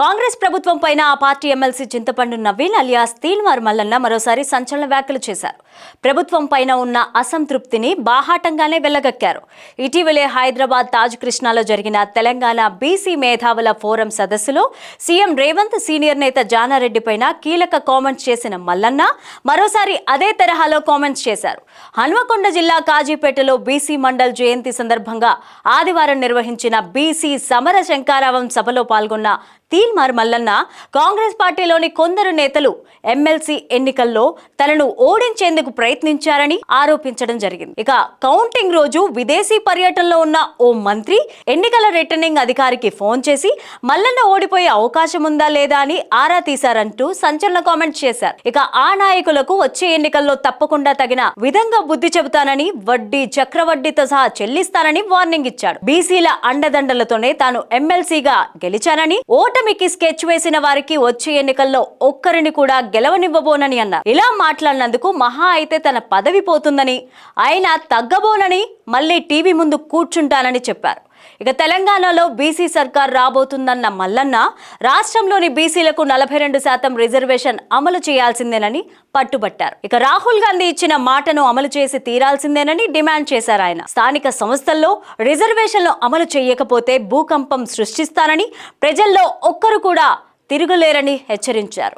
కాంగ్రెస్ ప్రభుత్వం పైన ఆ పార్టీ ఎమ్మెల్సీ చింతపండు నవీన్ అలియాస్ తీన్మార్ మల్లన్న మరోసారి సంచలన వ్యాఖ్యలు చేశారు. ప్రభుత్వం పైన ఉన్న అసంతృప్తిని బాహాటంగానే వెళ్ళగక్కారు ఇటీవలే హైదరాబాద్ తాజ్ కృష్ణాలో జరిగిన తెలంగాణ బీసీ మేధావుల ఫోరం సదస్సులో సీఎం రేవంత్ సీనియర్ నేత జానారెడ్డి పైన కీలక కామెంట్స్ చేసిన మల్లన్న మరోసారి అదే తరహాలో కామెంట్స్ చేశారు. హన్మకొండ జిల్లా కాజీపేటలో బీసీ మండల్ జయంతి సందర్భంగా ఆదివారం నిర్వహించిన బీసీ సమర శంకారావం సభలో పాల్గొన్న తీల్మార్ మల్లన్న కాంగ్రెస్ పార్టీలోని కొందరు నేతలు ఎమ్మెల్సీ ఎన్నికల్లో తనను ఓడించేందుకు ప్రయత్నించారని ఆరోపించడం జరిగింది. ఇక కౌంటింగ్ రోజు విదేశీ పర్యటనలో ఉన్న ఓ మంత్రి ఎన్నికల రిటర్నింగ్ అధికారికి ఫోన్ చేసి మల్లన్న ఓడిపోయే అవకాశం ఉందా లేదా అని ఆరా తీశారంటూ సంచలన కామెంట్ చేశారు. ఇక ఆ నాయకులకు వచ్చే ఎన్నికల్లో తప్పకుండా తగిన విధంగా బుద్ధి చెబుతానని వడ్డీ చక్రవడ్డీతో సహా చెల్లిస్తానని వార్నింగ్ ఇచ్చాడు. బీసీల అండదండలతోనే తాను ఎమ్మెల్సీగా గెలిచానని కూటమికి స్కెచ్ వేసిన వారికి వచ్చే ఎన్నికల్లో ఒక్కరిని కూడా గెలవనివ్వబోనని అన్నారు. ఇలా మాట్లాడినందుకు మహా అయితే తన పదవి పోతుందని ఆయన తగ్గబోనని మళ్ళీ టీవీ ముందు కూర్చుంటానని చెప్పారు. ఇక తెలంగాణలో బీసీ సర్కార్ రాబోతుందన్న మల్లన్న రాష్ట్రంలోని బీసీలకు నలభై రెండు శాతం రిజర్వేషన్ అమలు చేయాల్సిందేనని పట్టుబట్టారు. ఇక రాహుల్ గాంధీ ఇచ్చిన మాటను అమలు చేసి తీరాల్సిందేనని డిమాండ్ చేశారు ఆయన. స్థానిక సంస్థల్లో రిజర్వేషన్లు అమలు చేయకపోతే భూకంపం సృష్టిస్తానని ప్రజల్లో ఒక్కరు కూడా తిరుగులేరని హెచ్చరించారు.